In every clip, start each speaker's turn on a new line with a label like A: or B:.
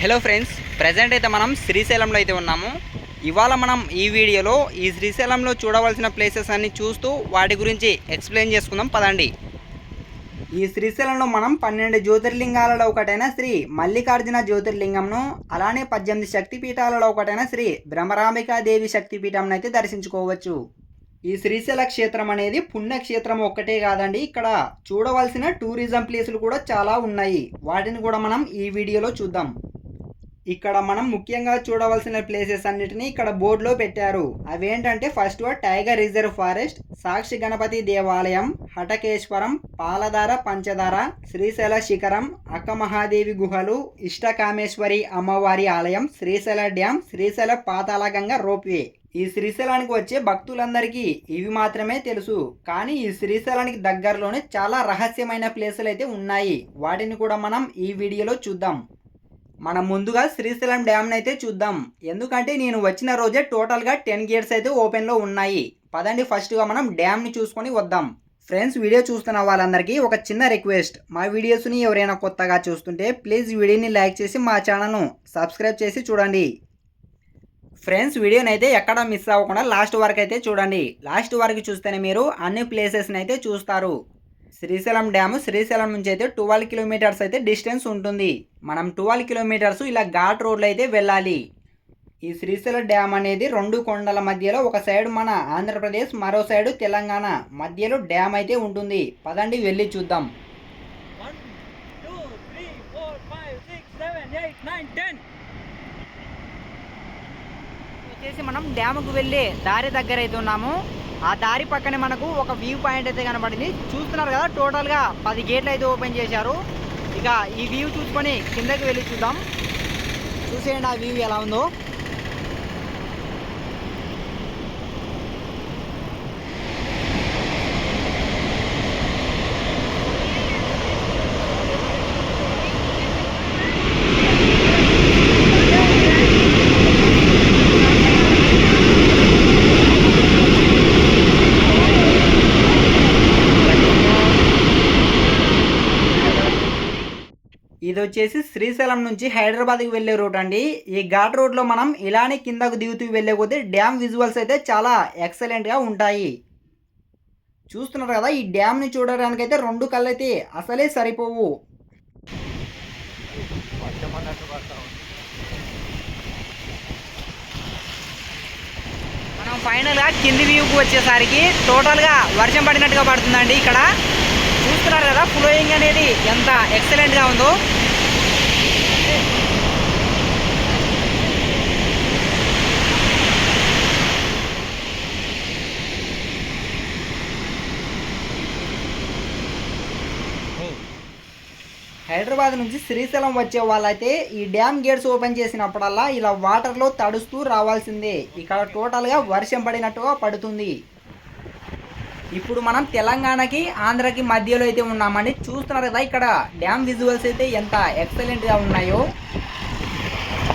A: Hello friends present అయితే మనం శ్రీశైలంలో అయితే ఉన్నాము. ఇవాళ మనం ఈ వీడియోలో ఈ శ్రీశైలంలో చూడవలసిన ప్లేసెస్ అన్ని చూస్తూ వాటి గురించి ఎక్స్ప్లెయిన్ చేసుకుందాం. పదండి. ఈ శ్రీశైలంలో మనం పన్నెండు జ్యోతిర్లింగాలలో ఒకటైన శ్రీ మల్లికార్జున జ్యోతిర్లింగంను అలానే పద్దెనిమిది శక్తిపీఠాలలో ఒకటైన శ్రీ భ్రమరాంబికాదేవి శక్తిపీఠంను అయితే దర్శించుకోవచ్చు. ఈ శ్రీశైల క్షేత్రం అనేది పుణ్యక్షేత్రం ఒక్కటే కాదండి ఇక్కడ చూడవలసిన టూరిజం ప్లేసులు కూడా చాలా ఉన్నాయి. వాటిని కూడా మనం ఈ వీడియోలో చూద్దాం. ఇక్కడ మనం ముఖ్యంగా చూడవలసిన ప్లేసెస్ అన్నిటిని ఇక్కడ బోర్డులో పెట్టారు. అవేంటంటే first tiger reserve forest Sakshi Ganapati దేవాలయం హటకేశ్వరం పాలధార పంచదార శ్రీశైల శిఖరం అక్క మహాదేవి గుహలు ఇష్టకామేశ్వరి అమ్మవారి ఆలయం శ్రీశైల డ్యాం శ్రీశైల పాతాళగంగ రోప్వే ఈ శ్రీశైలానికి వచ్చే భక్తులందరికీ ఇవి మాత్రమే తెలుసు. కానీ ఈ శ్రీశైలానికి దగ్గరలోనే చాలా రహస్యమైన ప్లేసులు అయితే ఉన్నాయి. వాటిని కూడా మనం ఈ వీడియోలో చూద్దాం. మనం ముందుగా శ్రీశైలం డ్యామ్ని అయితే చూద్దాం. ఎందుకంటే నేను వచ్చిన రోజే టోటల్గా టెన్ గేట్స్ అయితే ఓపెన్లో ఉన్నాయి. పదండి ఫస్ట్గా మనం డ్యామ్ని చూసుకొని వద్దాం. ఫ్రెండ్స్ వీడియో చూస్తున్న వాళ్ళందరికీ ఒక చిన్న రిక్వెస్ట్. మా వీడియోస్ని ఎవరైనా కొత్తగా చూస్తుంటే ప్లీజ్ వీడియోని లైక్ చేసి మా ఛానల్ను సబ్స్క్రైబ్ చేసి చూడండి. ఫ్రెండ్స్ వీడియోని అయితే ఎక్కడ మిస్ అవ్వకుండా లాస్ట్ వరకు అయితే చూడండి. లాస్ట్ వరకు చూస్తేనే మీరు అన్ని ప్లేసెస్ని అయితే చూస్తారు. శ్రీశైలం డ్యాము శ్రీశైలం నుంచి అయితే ట్వెల్వ్ కిలోమీటర్స్ అయితే డిస్టెన్స్ ఉంటుంది. మనం ట్వెల్వ్ కిలోమీటర్స్ ఇలా ఘాట్ రోడ్లో అయితే వెళ్ళాలి. ఈ శ్రీశైలం డ్యామ్ అనేది రెండు కొండల మధ్యలో ఒక సైడ్ మన ఆంధ్రప్రదేశ్ మరో సైడ్ తెలంగాణ. మధ్యలో డ్యామ్ అయితే ఉంటుంది. పదండి వెళ్ళి చూద్దాం. వచ్చేసి మనం డ్యాముకు వెళ్ళే దారి దగ్గర అయితే ఉన్నాము. ఆ దారి పక్కనే మనకు ఒక వ్యూ పాయింట్ అయితే కనబడింది. చూస్తున్నారు కదా టోటల్గా పది గేట్లు అయితే ఓపెన్ చేశారు. ఇక ఈ వ్యూ చూసుకొని కిందకి వెళ్ళి చూద్దాం. చూసేయండి ఆ వ్యూ ఎలా ఉందో. ఇది వచ్చేసి శ్రీశైలం నుంచి హైదరాబాద్కి వెళ్ళే రూట్ అండి. ఈ ఘాట్ రోడ్లో మనం ఇలానే కిందకు దిగుతూ వెళ్ళే కొద్దీ డ్యామ్ విజువల్స్ అయితే చాలా ఎక్సలెంట్గా ఉంటాయి. చూస్తున్నారు కదా ఈ డ్యామ్ని చూడడానికి అయితే రెండు కళ్ళు అయితే అసలే సరిపోవు. మనం ఫైనల్గా కింది వ్యూకి వచ్చేసరికి టోటల్గా వర్షం పడినట్టుగా పడుతుందండి ఇక్కడ. చూస్తున్నారు కదా ఫ్లోయింగ్ అనేది ఎంత ఎక్సలెంట్గా ఉందో. హైదరాబాద్ నుంచి శ్రీశైలం వచ్చే వాళ్ళైతే ఈ డ్యామ్ గేట్స్ ఓపెన్ చేసినప్పుడల్లా ఇలా వాటర్లో తడుస్తూ రావాల్సిందే. ఇక్కడ టోటల్గా వర్షం పడినట్టుగా పడుతుంది. ఇప్పుడు మనం తెలంగాణకి ఆంధ్రకి మధ్యలో అయితే ఉన్నామని చూస్తున్నారు కదా ఇక్కడ డ్యామ్ విజువల్స్ అయితే ఎంత ఎక్సలెంట్గా ఉన్నాయో.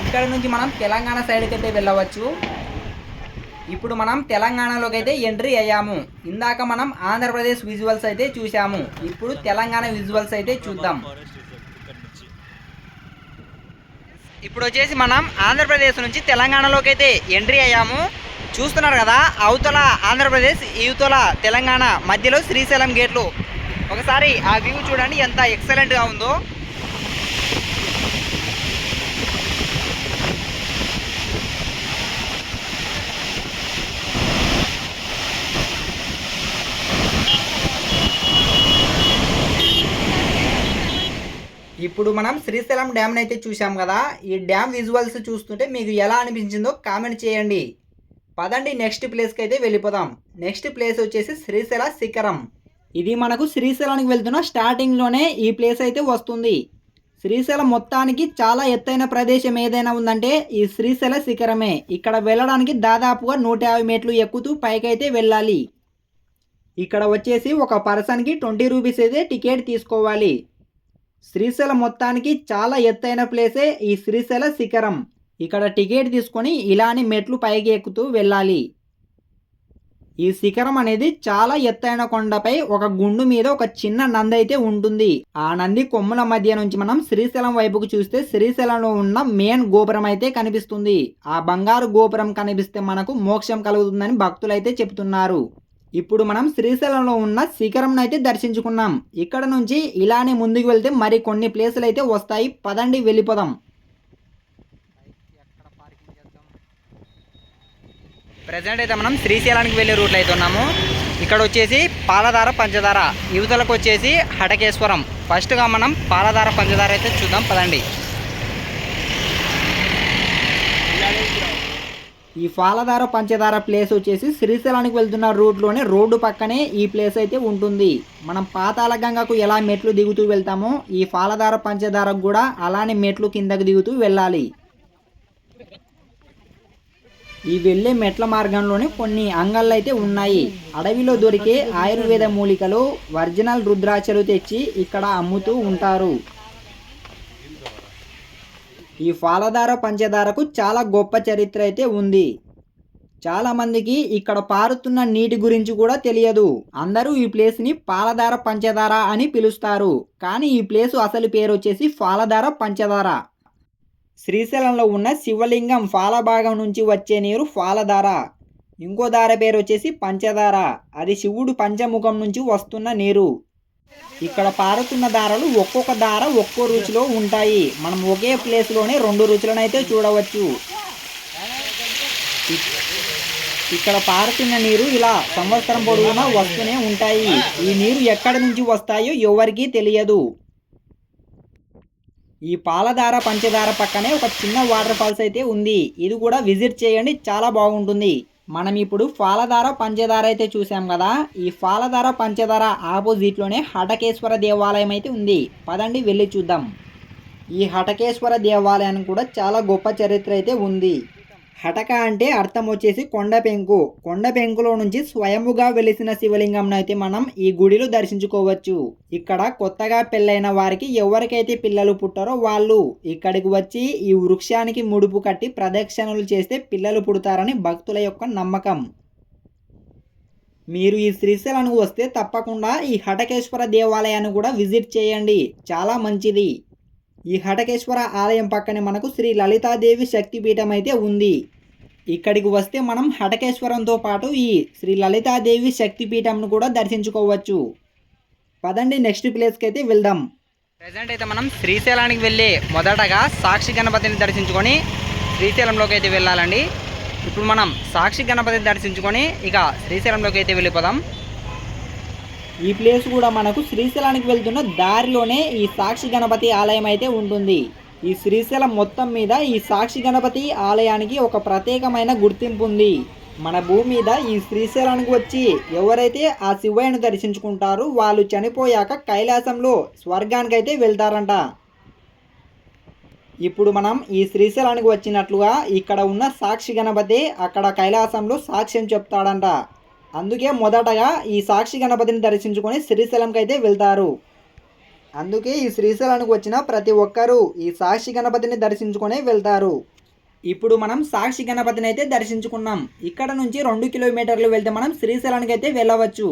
A: ఇక్కడ నుంచి మనం తెలంగాణ సైడ్కి అయితే వెళ్ళవచ్చు. ఇప్పుడు మనం తెలంగాణలోకి అయితే ఎంట్రీ అయ్యాము. ఇందాక మనం ఆంధ్రప్రదేశ్ విజువల్స్ అయితే చూసాము ఇప్పుడు తెలంగాణ విజువల్స్ అయితే చూద్దాం. ఇప్పుడు వచ్చేసి మనం ఆంధ్రప్రదేశ్ నుంచి తెలంగాణలోకి అయితే ఎంట్రీ అయ్యాము. చూస్తున్నారు కదా అవతల ఆంధ్రప్రదేశ్ ఇవతల తెలంగాణ మధ్యలో శ్రీశైలం గేట్లు. ఒకసారి ఆ వ్యూ చూడండి ఎంత ఎక్సలెంట్గా ఉందో. ఇప్పుడు మనం శ్రీశైలం డ్యామ్ని అయితే చూసాం కదా. ఈ డ్యామ్ విజువల్స్ చూస్తుంటే మీకు ఎలా అనిపించిందో కామెంట్ చేయండి. పదండి నెక్స్ట్ ప్లేస్కి అయితే వెళ్ళిపోదాం. నెక్స్ట్ ప్లేస్ వచ్చేసి శ్రీశైల శిఖరం. ఇది మనకు శ్రీశైలానికి వెళ్తున్న స్టార్టింగ్లోనే ఈ ప్లేస్ అయితే వస్తుంది. శ్రీశైలం మొత్తానికి చాలా ఎత్తైన ప్రదేశం ఏదైనా ఉందంటే ఈ శ్రీశైల శిఖరమే. ఇక్కడ వెళ్ళడానికి దాదాపుగా నూట యాభై మెట్లు ఎక్కుతూ పైకైతే వెళ్ళాలి. ఇక్కడ వచ్చేసి ఒక పర్సన్కి ట్వంటీ రూపీస్ అయితే టికెట్ తీసుకోవాలి. శ్రీశైలం మొత్తానికి చాలా ఎత్తైన ప్లేసే ఈ శ్రీశైల శిఖరం. ఇక్కడ టికెట్ తీసుకొని ఇలానే మెట్లు పైకి ఎక్కుతూ వెళ్ళాలి. ఈ శిఖరం అనేది చాలా ఎత్తైన కొండపై ఒక గుండు మీద ఒక చిన్న నంది అయితే ఉంటుంది. ఆ నంది కొమ్ముల మధ్య నుంచి మనం శ్రీశైలం వైపుకు చూస్తే శ్రీశైలంలో ఉన్న మెయిన్ గోపురం అయితే కనిపిస్తుంది. ఆ బంగారు గోపురం కనిపిస్తే మనకు మోక్షం కలుగుతుందని భక్తులు అయితే చెప్తున్నారు ఇప్పుడు మనం శ్రీశైలంలో ఉన్న శిఖరం అయితే దర్శించుకున్నాం. ఇక్కడ నుంచి ఇలానే ముందుకు వెళ్తే మరి కొన్ని ప్లేసులు అయితే వస్తాయి. పదండి వెళ్ళిపోదాం. ప్రజెంట్ అయితే మనం శ్రీశైలానికి వెళ్ళే రూట్లో అయితే ఉన్నాము. ఇక్కడ వచ్చేసి పాలధార పంచదార యువతలకు వచ్చేసి హటకేశ్వరం. ఫస్ట్గా మనం పాలధార పంచదార అయితే చూద్దాం. పదండి. ఈ పాలధార పంచదార ప్లేస్ వచ్చేసి శ్రీశైలానికి వెళ్తున్న రూట్లోనే రోడ్డు పక్కనే ఈ ప్లేస్ అయితే ఉంటుంది. మనం పాతాళ గంగకు ఎలా మెట్లు దిగుతూ వెళ్తామో ఈ పాలధార పంచదారకు కూడా అలానే మెట్లు కిందకు దిగుతూ వెళ్ళాలి. ఈ వెళ్ళే మెట్ల మార్గంలోనే కొన్ని అంగళ్ళు అయితే ఉన్నాయి. అడవిలో దొరికే ఆయుర్వేద మూలికలు ఒరిజినల్ రుద్రాక్షలు తెచ్చి ఇక్కడ అమ్ముతూ ఉంటారు. ఈ పాలధార పంచదారకు చాలా గొప్ప చరిత్ర అయితే ఉంది. చాలామందికి ఇక్కడ పారుతున్న నీటి గురించి కూడా తెలియదు. అందరూ ఈ ప్లేస్ని పాలధార పంచదార అని పిలుస్తారు. కానీ ఈ ప్లేస్ అసలు పేరు వచ్చేసి పాలధార పంచదార. శ్రీశైలంలో ఉన్న శివలింగం ఫాలభాగం నుంచి వచ్చే నీరు ఫాలధార. ఇంకో దార పేరు వచ్చేసి పంచదార అది శివుడు పంచముఖం నుంచి వస్తున్న నీరు. ఇక్కడ పారుతున్న దారలు ఒక్కొక్క దార ఒక్కో రుచిలో ఉంటాయి. మనం ఒకే ప్లేస్లోనే రెండు రుచులను అయితే చూడవచ్చు. ఇక్కడ పారుతున్న నీరు ఇలా సంవత్సరం పొడవునా వస్తూనే ఉంటాయి. ఈ నీరు ఎక్కడి నుంచి వస్తాయో ఎవరికీ తెలియదు. ఈ పాలధార పంచదార పక్కనే ఒక చిన్న వాటర్ ఫాల్స్ అయితే ఉంది. ఇది కూడా విజిట్ చేయండి చాలా బాగుంటుంది. మనం ఇప్పుడు పాలధార పంచదార అయితే చూసాం కదా. ఈ పాలధార పంచదార ఆపోజిట్లోనే హటకేశ్వర దేవాలయం అయితే ఉంది. పదండి వెళ్ళి చూద్దాం. ఈ హటకేశ్వర దేవాలయానికి కూడా చాలా గొప్ప చరిత్ర అయితే ఉంది. హటక అంటే అర్థం వచ్చేసి కొండ పెంకు. కొండ పెంకులో నుంచి స్వయముగా వెలిసిన శివలింగంను అయితే మనం ఈ గుడిలో దర్శించుకోవచ్చు. ఇక్కడ కొత్తగా పెళ్ళైన వారికి ఎవరికైతే పిల్లలు పుట్టారో వాళ్ళు ఇక్కడికి వచ్చి ఈ వృక్షానికి ముడుపు కట్టి ప్రదక్షిణలు చేస్తే పిల్లలు పుడతారని భక్తుల యొక్క నమ్మకం. మీరు ఈ శ్రీశైలానికి వస్తే తప్పకుండా ఈ హటకేశ్వర దేవాలయాన్ని కూడా విజిట్ చేయండి. చాలా మంచిది. ఈ హటకేశ్వర ఆలయం పక్కనే మనకు శ్రీ లలితాదేవి శక్తిపీఠం అయితే ఉంది. ఇక్కడికి వస్తే మనం హటకేశ్వరంతో పాటు ఈ శ్రీ లలితాదేవి శక్తిపీఠంను కూడా దర్శించుకోవచ్చు. పదండి నెక్స్ట్ ప్లేస్కి అయితే వెళ్దాం. ప్రజెంట్ అయితే మనం శ్రీశైలానికి వెళ్ళి మొదటగా సాక్షి గణపతిని దర్శించుకొని శ్రీశైలంలోకి అయితే వెళ్ళాలండి. ఇప్పుడు మనం సాక్షి గణపతిని దర్శించుకొని ఇక శ్రీశైలంలోకి అయితే వెళ్ళిపోదాం. ఈ ప్లేస్ కూడా మనకు శ్రీశైలానికి వెళ్తున్న దారిలోనే ఈ సాక్షి గణపతి ఆలయం అయితే ఉంటుంది. ఈ శ్రీశైలం మొత్తం మీద ఈ సాక్షి గణపతి ఆలయానికి ఒక ప్రత్యేకమైన గుర్తింపు ఉంది. మన భూమి మీద ఈ శ్రీశైలానికి వచ్చి ఎవరైతే ఆ శివయ్యను దర్శించుకుంటారో వాళ్ళు చనిపోయాక కైలాసంలో స్వర్గానికి అయితే వెళ్తారంట. ఇప్పుడు మనం ఈ శ్రీశైలానికి వచ్చినట్లుగా ఇక్కడ ఉన్న సాక్షి గణపతి అక్కడ కైలాసంలో సాక్ష్యం చెప్తాడంట. అందుకే మొదటగా ఈ సాక్షి గణపతిని దర్శించుకొని శ్రీశైలంకి అయితే వెళ్తారు. అందుకే ఈ శ్రీశైలానికి వచ్చిన ప్రతి ఒక్కరూ ఈ సాక్షి గణపతిని దర్శించుకొని వెళ్తారు. ఇప్పుడు మనం సాక్షి గణపతిని అయితే దర్శించుకున్నాం. ఇక్కడ నుంచి రెండు కిలోమీటర్లు వెళ్తే మనం శ్రీశైలానికి అయితే వెళ్ళవచ్చు.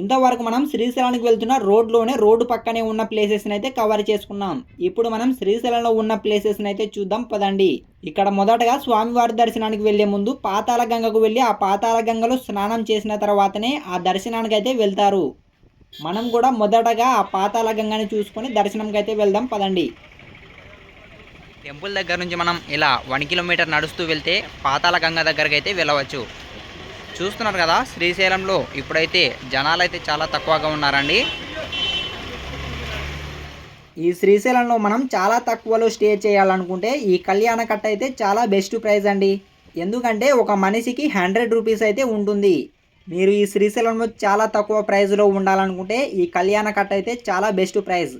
A: ఇంతవరకు మనం శ్రీశైలానికి వెళ్తున్న రోడ్లోనే రోడ్డు పక్కనే ఉన్న ప్లేసెస్ని అయితే కవర్ చేసుకున్నాం. ఇప్పుడు మనం శ్రీశైలంలో ఉన్న ప్లేసెస్ని అయితే చూద్దాం పదండి. ఇక్కడ మొదటగా స్వామివారి దర్శనానికి వెళ్ళే ముందు పాతాళ గంగకు వెళ్ళి ఆ పాతాళ గంగలో స్నానం చేసిన తర్వాతనే ఆ దర్శనానికి అయితే వెళ్తారు. మనం కూడా మొదటగా ఆ పాతాళ గంగని చూసుకొని దర్శనంకి అయితే వెళ్దాం పదండి. టెంపుల్ దగ్గర నుంచి మనం ఇలా వన్ కిలోమీటర్ నడుస్తూ వెళ్తే పాతాళ గంగ దగ్గరకైతే వెళ్ళవచ్చు. చూస్తున్నారు కదా శ్రీశైలంలో ఇప్పుడైతే జనాలు అయితే చాలా తక్కువగా ఉన్నారండి. ఈ శ్రీశైలంలో మనం చాలా తక్కువలో స్టే చేయాలనుకుంటే ఈ కళ్యాణ కట్ట అయితే చాలా బెస్ట్ ప్రైస్ అండి. ఎందుకంటే ఒక మనిషికి హండ్రెడ్ రూపీస్ అయితే ఉంటుంది. మీరు ఈ శ్రీశైలంలో చాలా తక్కువ ప్రైస్లో ఉండాలనుకుంటే ఈ కళ్యాణ కట్ట అయితే చాలా బెస్ట్ ప్రైస్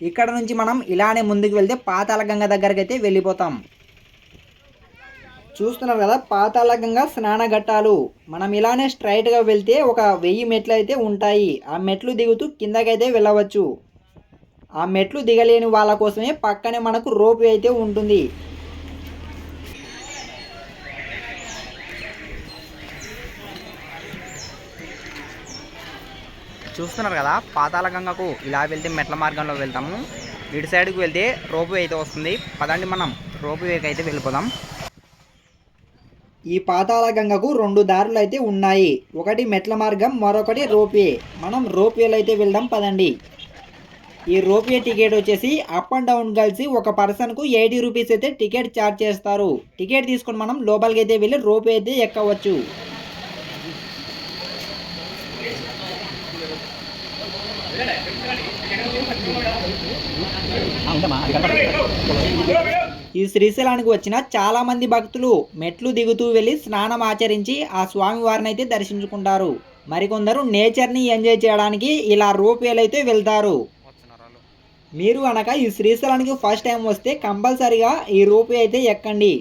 A: ఇక్కడ నుంచి మనం ఇలానే ముందుకు వెళ్తే పాతాళ గంగ దగ్గరకైతే వెళ్ళిపోతాం. చూస్తున్నారు కదా పాతాళగంగా స్నానఘట్టాలు. మనం ఇలానే స్ట్రైట్గా వెళ్తే ఒక వెయ్యి మెట్లు అయితే ఉంటాయి. ఆ మెట్లు దిగుతూ కిందకైతే వెళ్ళవచ్చు. ఆ మెట్లు దిగలేని వాళ్ళ కోసమే పక్కనే మనకు రోప్ అయితే ఉంటుంది.
B: చూస్తున్నారు కదా పాతాళగంగకు ఇలా వెళ్తే మెట్ల మార్గంలో వెళ్తాము. ఇటు సైడ్కి వెళ్తే రోపు అయితే వస్తుంది. పదండి మనం రోపు వేకైతే వెళ్ళిపోదాం.
A: ఈ పాతాళ గంగకు రెండు దారులు అయితే ఉన్నాయి. ఒకటి మెట్ల మార్గం మరొకటి రోప్వే. మనం రోప్వేలో అయితే వెళ్దాం పదండి. ఈ రోప్వే టికెట్ వచ్చేసి అప్ అండ్ డౌన్ కలిసి ఒక పర్సన్కు ఎయిటీ రూపీస్ అయితే టికెట్ ఛార్జ్ చేస్తారు. టికెట్ తీసుకొని మనం లోపలికి అయితే వెళ్ళి రోప్వే అయితే ఎక్కవచ్చు. ఈ శ్రీశైలానికి వచ్చిన చాలా మంది భక్తులు మెట్లు దిగుతూ వెళ్ళి స్నానం ఆచరించి ఆ స్వామివారిని అయితే దర్శించుకుంటారు. మరికొందరు నేచర్ని ఎంజాయ్ చేయడానికి ఇలా రోప్వేలు అయితే వెళ్తారు మీరు అనక ఈ శ్రీశైలానికి ఫస్ట్ టైం వస్తే కంపల్సరిగా ఈ రోప్వే అయితే ఎక్కండి.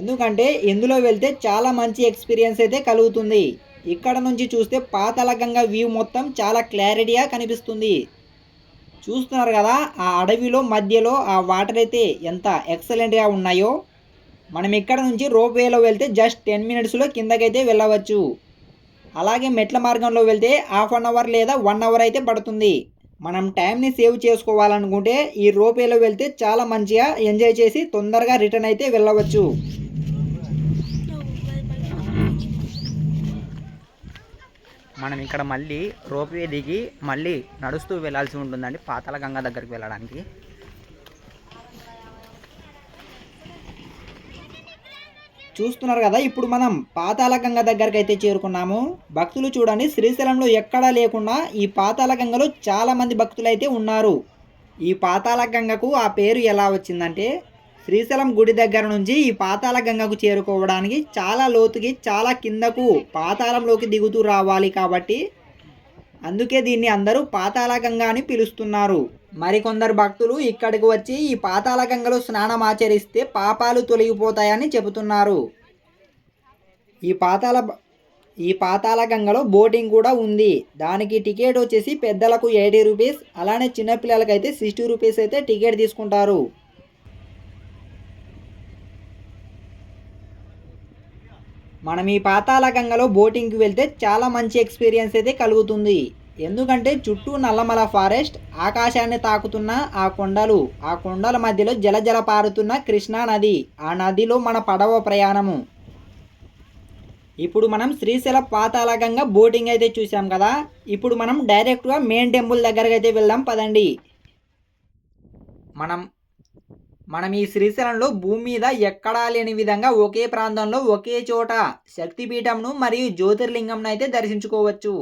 A: ఎందుకంటే ఇందులో వెళ్తే చాలా మంచి ఎక్స్పీరియన్స్ అయితే కలుగుతుంది. ఇక్కడ నుంచి చూస్తే పాతలగంగా వ్యూ మొత్తం చాలా క్లారిటీగా కనిపిస్తుంది. చూస్తున్నారు కదా ఆ అడవిలో మధ్యలో ఆ వాటర్ అయితే ఎంత ఎక్సలెంట్గా ఉన్నాయో. మనం ఇక్కడ నుంచి రోప్ వేలో వెళ్తే జస్ట్ టెన్ మినిట్స్లో కిందకైతే వెళ్ళవచ్చు. అలాగే మెట్ల మార్గంలో వెళ్తే హాఫ్ అన్ అవర్ లేదా వన్ అవర్ అయితే పడుతుంది. మనం టైంని సేవ్ చేసుకోవాలనుకుంటే ఈ రోప్ వేలో వెళ్తే చాలా మంచిగా ఎంజాయ్ చేసి తొందరగా రిటర్న్ అయితే వెళ్ళవచ్చు.
B: మనం ఇక్కడ మళ్ళీ రోప్వే దిగి మళ్ళీ నడుస్తూ వెళ్ళాల్సి ఉంటుందండి పాతాల గంగ దగ్గరికి వెళ్ళడానికి.
A: చూస్తున్నారు కదా ఇప్పుడు మనం పాతాళగంగ దగ్గరికి అయితే చేరుకున్నాము. భక్తులు చూడండి శ్రీశైలంలో ఎక్కడా లేకుండా ఈ పాతాల గంగలో చాలామంది భక్తులు అయితే ఉన్నారు. ఈ పాతాళగంగకు ఆ పేరు ఎలా వచ్చిందంటే శ్రీశైలం గుడి దగ్గర నుంచి ఈ పాతాళగంగకు చేరుకోవడానికి చాలా లోతుకి చాలా కిందకు పాతాళంలోకి దిగుతూ రావాలి కాబట్టి అందుకే దీన్ని అందరూ పాతాళగంగ అని పిలుస్తున్నారు. మరికొందరు భక్తులు ఇక్కడికి వచ్చి ఈ పాతాళ గంగలో స్నానం ఆచరిస్తే పాపాలు తొలగిపోతాయని చెబుతున్నారు. ఈ పాతాళ ఈ పాతాళ గంగలో బోటింగ్ కూడా ఉంది. దానికి టికెట్ వచ్చేసి పెద్దలకు ఎయిటీ రూపీస్ అలానే చిన్నపిల్లలకైతే సిక్స్టీ రూపీస్ అయితే టికెట్ తీసుకుంటారు. మనం ఈ పాతాళ గంగలో బోటింగ్కి వెళ్తే చాలా మంచి ఎక్స్పీరియన్స్ అయితే కలుగుతుంది. ఎందుకంటే చుట్టూ నల్లమల ఫారెస్ట్ ఆకాశాన్ని తాకుతున్న ఆ కొండలు ఆ కొండల మధ్యలో జలజల పారుతున్న కృష్ణా నది ఆ నదిలో మన పడవ ప్రయాణము. ఇప్పుడు మనం శ్రీశైల పాతాళగంగా బోటింగ్ అయితే చూసాం కదా. ఇప్పుడు మనం డైరెక్ట్గా మెయిన్ టెంపుల్ దగ్గరకు అయితే వెళ్దాం పదండి. మనం మనం ఈ శ్రీశైలంలో భూమి మీద ఎక్కడా లేని విధంగా ఒకే ప్రాంతంలో ఒకే చోట శక్తిపీఠంను మరియు జ్యోతిర్లింగంను అయితే దర్శించుకోవచ్చు.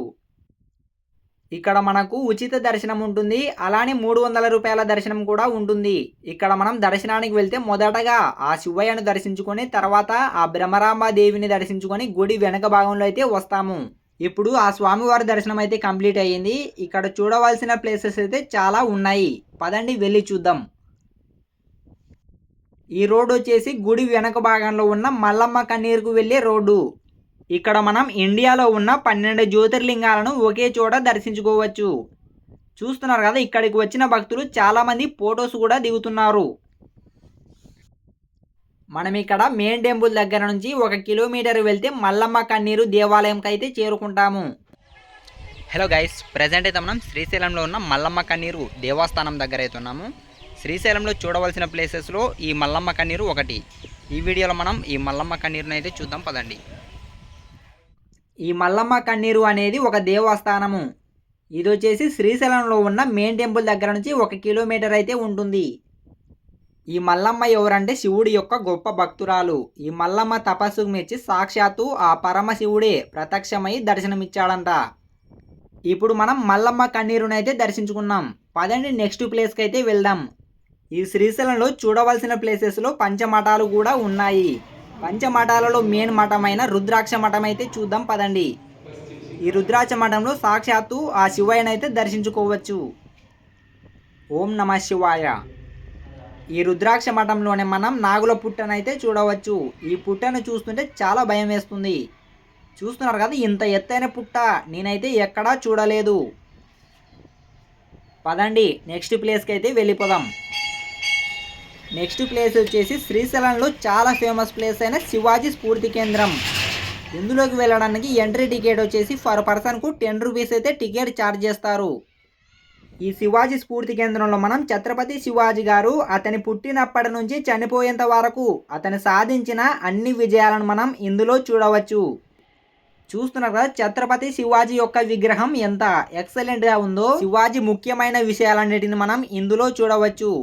A: ఇక్కడ మనకు ఉచిత దర్శనం ఉంటుంది. అలానే మూడు వందల రూపాయల దర్శనం కూడా ఉంటుంది. ఇక్కడ మనం దర్శనానికి వెళ్తే మొదటగా ఆ శివయ్యను దర్శించుకొని తర్వాత ఆ బ్రహ్మరాంబాదేవిని దర్శించుకొని గుడి వెనక భాగంలో అయితే వస్తాము. ఇప్పుడు ఆ స్వామివారి దర్శనం అయితే కంప్లీట్ అయ్యింది. ఇక్కడ చూడవలసిన ప్లేసెస్ అయితే చాలా ఉన్నాయి. పదండి వెళ్ళి చూద్దాం. ఈ రోడ్డు వచ్చేసి గుడి వెనక భాగంలో ఉన్న మల్లమ్మ కన్నీరుకు వెళ్ళే రోడ్డు. ఇక్కడ మనం ఇండియాలో ఉన్న పన్నెండు జ్యోతిర్లింగాలను ఒకే చోట దర్శించుకోవచ్చు. చూస్తున్నారు కదా ఇక్కడికి వచ్చిన భక్తులు చాలామంది ఫొటోస్ కూడా దిగుతున్నారు. మనం ఇక్కడ మెయిన్ టెంపుల్ దగ్గర నుంచి ఒక కిలోమీటర్ వెళ్తే మల్లమ్మ కన్నీరు దేవాలయంకి అయితే చేరుకుంటాము.
B: హలో గైస్ ప్రజెంట్ అయితే మనం శ్రీశైలంలో ఉన్న మల్లమ్మ కన్నీరు దేవస్థానం దగ్గర అయితే ఉన్నాము. శ్రీశైలంలో చూడవలసిన ప్లేసెస్లో ఈ మల్లమ్మ కన్నీరు ఒకటి. ఈ వీడియోలో మనం ఈ మల్లమ్మ కన్నీరుని అయితే చూద్దాం పదండి.
A: ఈ మల్లమ్మ కన్నీరు అనేది ఒక దేవస్థానము. ఇది వచ్చేసి శ్రీశైలంలో ఉన్న మెయిన్ టెంపుల్ దగ్గర నుంచి ఒక కిలోమీటర్ అయితే ఉంటుంది. ఈ మల్లమ్మ ఎవరంటే శివుడి యొక్క గొప్ప భక్తురాలు. ఈ మల్లమ్మ తపస్సుకు మెచ్చి సాక్షాత్తు ఆ పరమశివుడే ప్రత్యక్షమై దర్శనమిచ్చాడంట. ఇప్పుడు మనం మల్లమ్మ కన్నీరునైతే అయితే దర్శించుకున్నాం. పదండి నెక్స్ట్ ప్లేస్కి అయితే వెళ్దాం. ఈ శ్రీశైలంలో చూడవలసిన ప్లేసెస్లో పంచమఠాలు కూడా ఉన్నాయి. పంచమఠాలలో మెయిన్ మఠమైన రుద్రాక్ష మఠం అయితే చూద్దాం పదండి. ఈ రుద్రాక్ష మఠంలో సాక్షాత్తు ఆ శివయ్యనైతే దర్శించుకోవచ్చు. ఓం నమ శివాయ. ఈ రుద్రాక్ష మఠంలోనే మనం నాగుల పుట్టనైతే చూడవచ్చు. ఈ పుట్టను చూస్తుంటే చాలా భయం వేస్తుంది. చూస్తున్నారు కదా ఇంత ఎత్తైన పుట్ట నేనైతే ఎక్కడా చూడలేదు. పదండి నెక్స్ట్ ప్లేస్కి అయితే వెళ్ళిపోదాం. నెక్స్ట్ ప్లేస్ వచ్చేసి శ్రీశైలంలో చాలా ఫేమస్ ప్లేస్ అయిన శివాజీ స్ఫూర్తి కేంద్రం. ఇందులోకి వెళ్ళడానికి ఎంట్రీ టికెట్ వచ్చేసి ఫర్ పర్సన్కు టెన్ రూపీస్ అయితే టికెట్ ఛార్జ్ చేస్తారు. ఈ శివాజీ స్ఫూర్తి కేంద్రంలో మనం ఛత్రపతి శివాజీ గారు అతని పుట్టినప్పటి నుంచి చనిపోయేంత వరకు అతను సాధించిన అన్ని విజయాలను మనం ఇందులో చూడవచ్చు. చూస్తున్నారు కదా ఛత్రపతి శివాజీ యొక్క విగ్రహం ఎంత ఎక్సలెంట్గా ఉందో శివాజీ ముఖ్యమైన విషయాలన్నిటిని మనం ఇందులో చూడవచ్చు.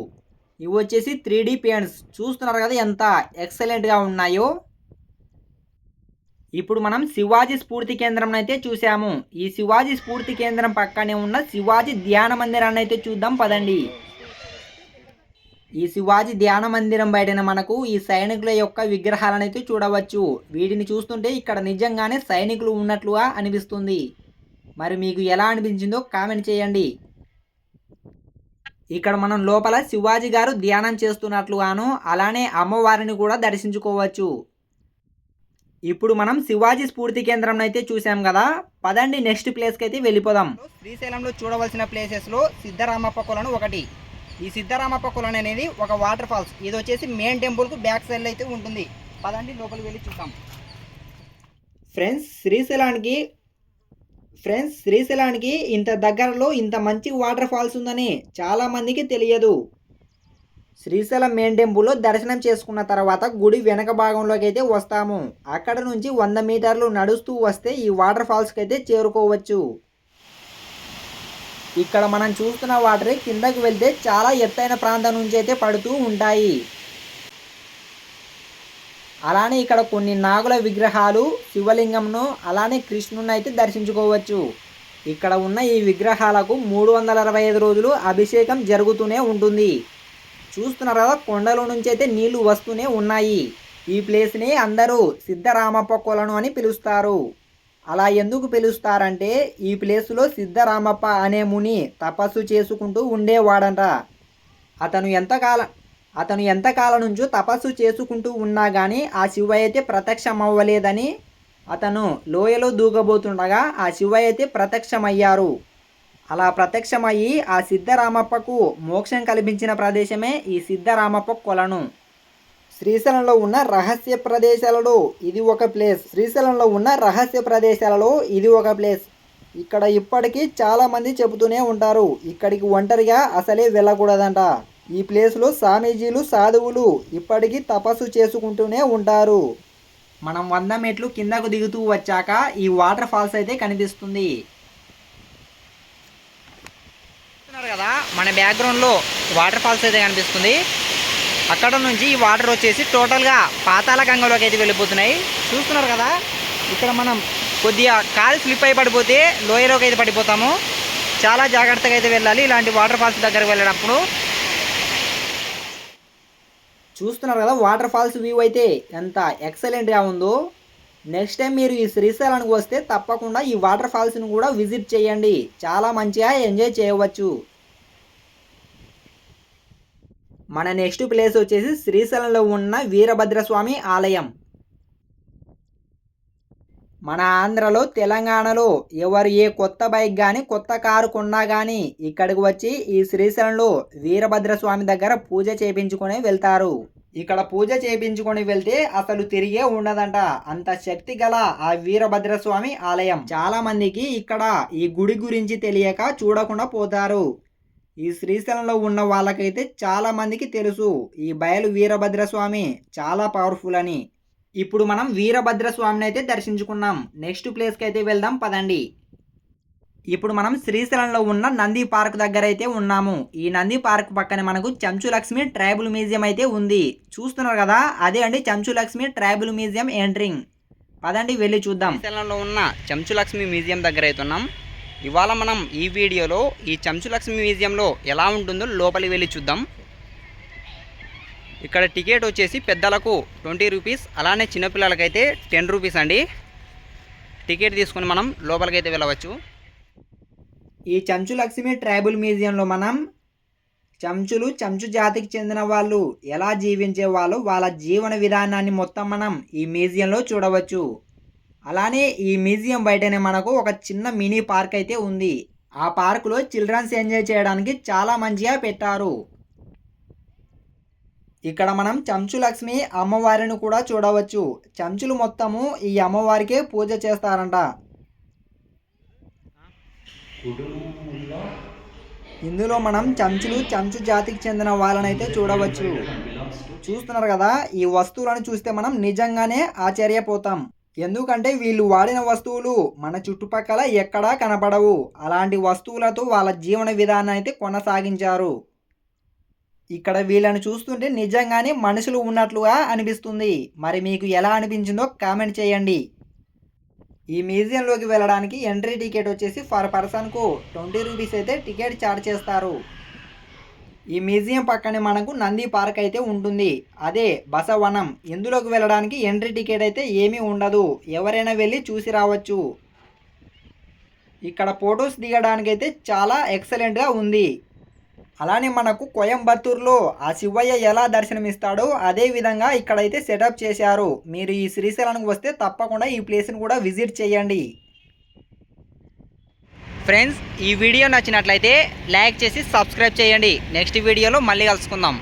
A: ఇవి వచ్చేసి త్రీ డి పెయింట్స్. చూస్తున్నారు కదా ఎంత ఎక్సలెంట్గా ఉన్నాయో. ఇప్పుడు మనం శివాజీ స్ఫూర్తి కేంద్రం అయితే చూసాము ఈ శివాజీ స్ఫూర్తి కేంద్రం పక్కనే ఉన్న శివాజీ ధ్యాన మందిరాన్ని అయితే చూద్దాం పదండి. ఈ శివాజీ ధ్యాన మందిరం బయటన మనకు ఈ సైనికుల యొక్క విగ్రహాలను అయితే చూడవచ్చు. వీటిని చూస్తుంటే ఇక్కడ నిజంగానే సైనికులు ఉన్నట్లుగా అనిపిస్తుంది. మరి మీకు ఎలా అనిపించిందో కామెంట్ చేయండి. ఇక్కడ మనం లోపల శివాజీ గారు ధ్యానం చేస్తున్నట్లుగాను అలానే అమ్మవారిని కూడా దర్శించుకోవచ్చు. ఇప్పుడు మనం శివాజీ స్ఫూర్తి కేంద్రం అయితే చూసాం కదా పదండి నెక్స్ట్ ప్లేస్కి అయితే వెళ్ళిపోదాం. శ్రీశైలంలో చూడవలసిన ప్లేసెస్లో సిద్ధరామప్ప కొలను ఒకటి. ఈ సిద్ధరామప్ప కొలను అనేది ఒక వాటర్ ఫాల్స్. ఇది వచ్చేసి మెయిన్ టెంపుల్కు బ్యాక్ సైడ్లో అయితే ఉంటుంది. పదండి లోపలికి వెళ్ళి చూద్దాం. ఫ్రెండ్స్ శ్రీశైలానికి ఫ్రెండ్స్ శ్రీశైలానికి ఇంత దగ్గరలో ఇంత మంచి వాటర్ ఫాల్స్ ఉందని చాలా మందికి తెలియదు. శ్రీశైలం మెయిన్ టెంపుల్లో దర్శనం చేసుకున్న తర్వాత గుడి వెనక భాగంలోకి అయితే వస్తాము. అక్కడ నుంచి వంద మీటర్లు నడుస్తూ వస్తే ఈ వాటర్ ఫాల్స్కి అయితే చేరుకోవచ్చు. ఇక్కడ మనం చూస్తున్న వాటర్ కిందకు వెళ్తే చాలా ఎత్తైన ప్రాంతం నుంచి అయితే పడుతూ ఉంటాయి. అలానే ఇక్కడ కొన్ని నాగుల విగ్రహాలు శివలింగంను అలానే కృష్ణుని అయితే దర్శించుకోవచ్చు. ఇక్కడ ఉన్న ఈ విగ్రహాలకు మూడు వందల అరవై ఐదు రోజులు అభిషేకం జరుగుతూనే ఉంటుంది. చూస్తున్నారు కదా కొండల నుంచి అయితే నీళ్ళు వస్తూనే ఉన్నాయి. ఈ ప్లేస్ని అందరూ సిద్ధరామప్ప కొలను అని పిలుస్తారు. అలా ఎందుకు పిలుస్తారంటే ఈ ప్లేస్లో సిద్ధరామప్ప అనే ముని తపస్సు చేసుకుంటూ ఉండేవాడంట. అతను ఎంతకాలం అతను ఎంతకాలం నుంచో తపస్సు చేసుకుంటూ ఉన్నా కానీ ఆ శివయ్య అయితే ప్రత్యక్షమవ్వలేదని అతను లోయలో దూకబోతుండగా ఆ శివయ్య అయితే ప్రత్యక్షమయ్యారు. అలా ప్రత్యక్షమయ్యి ఆ సిద్ధరామప్పకు మోక్షం కల్పించిన ప్రదేశమే ఈ సిద్ధరామప్ప కొలను. శ్రీశైలంలో ఉన్న రహస్య ప్రదేశాలలో ఇది ఒక ప్లేస్. శ్రీశైలంలో ఉన్న రహస్య ప్రదేశాలలో ఇది ఒక ప్లేస్. ఇక్కడ ఇప్పటికీ చాలామంది చెబుతూనే ఉంటారు. ఇక్కడికి ఒంటరిగా అసలే వెళ్ళకూడదంట. ఈ ప్లేస్లో స్వామీజీలు సాధువులు ఇప్పటికీ తపస్సు చేసుకుంటూనే ఉంటారు. మనం వంద మెట్లు కిందకు దిగుతూ వచ్చాక ఈ వాటర్ ఫాల్స్ అయితే కనిపిస్తుంది. చూస్తున్నారు కదా మన బ్యాక్గ్రౌండ్లో వాటర్ ఫాల్స్ అయితే కనిపిస్తుంది. అక్కడ నుంచి ఈ వాటర్ వచ్చేసి టోటల్గా పాతాళ గంగలోకి అయితే వెళ్ళిపోతున్నాయి. చూస్తున్నారు కదా ఇక్కడ మనం కొద్దిగా కాలు స్లిప్ అయి పడిపోతే లోయలోకి అయితే పడిపోతాము. చాలా జాగ్రత్తగా అయితే వెళ్ళాలి ఇలాంటి వాటర్ ఫాల్స్ దగ్గరకు వెళ్ళినప్పుడు చూస్తున్నారు కదా వాటర్ ఫాల్స్ వ్యూ అయితే ఎంత ఎక్సలెంట్గా ఉందో. నెక్స్ట్ టైం మీరు ఈ శ్రీశైలానికి వస్తే తప్పకుండా ఈ వాటర్ ఫాల్స్ని కూడా విజిట్ చేయండి. చాలా మంచిగా ఎంజాయ్ చేయవచ్చు. మన నెక్స్ట్ ప్లేస్ వచ్చేసి శ్రీశైలంలో ఉన్న వీరభద్రస్వామి ఆలయం. మన ఆంధ్రలో తెలంగాణలో ఎవరు ఏ కొత్త బైక్ కానీ కొత్త కారు కొన్నా కానీ ఇక్కడికి వచ్చి ఈ శ్రీశైలంలో వీరభద్రస్వామి దగ్గర పూజ చేయించుకొని వెళ్తారు. ఇక్కడ పూజ చేయించుకొని వెళ్తే అసలు తిరిగే ఉండదంట. అంత శక్తి గల ఆ వీరభద్రస్వామి ఆలయం. చాలా మందికి ఇక్కడ ఈ గుడి గురించి తెలియక చూడకుండా పోతారు. ఈ శ్రీశైలంలో ఉన్న వాళ్ళకైతే చాలా మందికి తెలుసు. ఈ బయలు వీరభద్రస్వామి చాలా పవర్ఫుల్ అని. ఇప్పుడు మనం వీరభద్ర స్వామిని అయితే దర్శించుకున్నాం. నెక్స్ట్ ప్లేస్కి అయితే వెళ్దాం పదండి. ఇప్పుడు మనం శ్రీశైలంలో ఉన్న నంది పార్క్ దగ్గర అయితే ఉన్నాము. ఈ నంది పార్క్ పక్కనే మనకు చెంచు లక్ష్మి మ్యూజియం అయితే ఉంది. చూస్తున్నారు కదా అదే అండి చెంచు లక్ష్మి మ్యూజియం ఎంట్రింగ్. పదండి వెళ్ళి చూద్దాం. శ్రీశైలంలో ఉన్న చెంచు లక్ష్మి మ్యూజియం దగ్గర అయితే ఉన్నాం ఇవాళ మనం ఈ వీడియోలో ఈ చెంచు లక్ష్మి మ్యూజియంలో ఎలా ఉంటుందో లోపలికి వెళ్ళి చూద్దాం. ఇక్కడ టికెట్ వచ్చేసి పెద్దలకు ట్వంటీ రూపీస్ అలానే చిన్నపిల్లలకైతే టెన్ రూపీస్ అండి. టికెట్ తీసుకొని మనం లోపలికైతే వెళ్ళవచ్చు. ఈ చెంచు లక్ష్మి ట్రైబల్ మ్యూజియంలో మనం చెంచులు చెంచు జాతికి చెందిన వాళ్ళు ఎలా జీవించే వాళ్ళు వాళ్ళ జీవన విధానాన్ని మొత్తం మనం ఈ మ్యూజియంలో చూడవచ్చు. అలానే ఈ మ్యూజియం బయటనే మనకు ఒక చిన్న మినీ పార్క్ అయితే ఉంది. ఆ పార్కులో చిల్డ్రన్స్ ఎంజాయ్ చేయడానికి చాలా మంచిగా పెట్టారు. ఇక్కడ మనం చెంచు లక్ష్మి అమ్మవారిని కూడా చూడవచ్చు. చంచులు మొత్తము ఈ అమ్మవారికే పూజ చేస్తారంట. ఇందులో మనం చంచులు చంచు జాతికి చెందిన వాళ్ళనైతే చూడవచ్చు. చూస్తున్నారు కదా ఈ వస్తువులను చూస్తే మనం నిజంగానే ఆశ్చర్యపోతాం. ఎందుకంటే వీళ్ళు వాడిన వస్తువులు మన చుట్టుపక్కల ఎక్కడా కనపడవు. అలాంటి వస్తువులతో వాళ్ళ జీవన విధానాన్ని అయితే కొనసాగించారు. ఇక్కడ వీళ్ళని చూస్తుంటే నిజంగానే మనుషులు ఉన్నట్లుగా అనిపిస్తుంది. మరి మీకు ఎలా అనిపించిందో కామెంట్ చేయండి. ఈ మ్యూజియంలోకి వెళ్ళడానికి ఎంట్రీ టికెట్ వచ్చేసి ఫర్ పర్సన్కు ట్వంటీ రూపీస్ అయితే టికెట్ ఛార్జ్ చేస్తారు. ఈ మ్యూజియం పక్కనే మనకు నంది పార్క్ అయితే ఉంటుంది. అదే బసవనం. ఇందులోకి వెళ్ళడానికి ఎంట్రీ టికెట్ అయితే ఏమీ ఉండదు. ఎవరైనా వెళ్ళి చూసి రావచ్చు. ఇక్కడ ఫొటోస్ దిగడానికి అయితే చాలా ఎక్సలెంట్గా ఉంది. అలానే మనకు కోయంబత్తూరులో ఆ శివయ్య ఎలా దర్శనమిస్తాడో అదే విధంగా ఇక్కడైతే సెటప్ చేశారు. మీరు ఈ శ్రీశైలానికి వస్తే తప్పకుండా ఈ ప్లేస్ని కూడా విజిట్ చేయండి.
B: ఫ్రెండ్స్ ఈ వీడియో నచ్చినట్లయితే లైక్ చేసి సబ్స్క్రైబ్ చేయండి. నెక్స్ట్ వీడియోలో మళ్ళీ కలుసుకుందాం.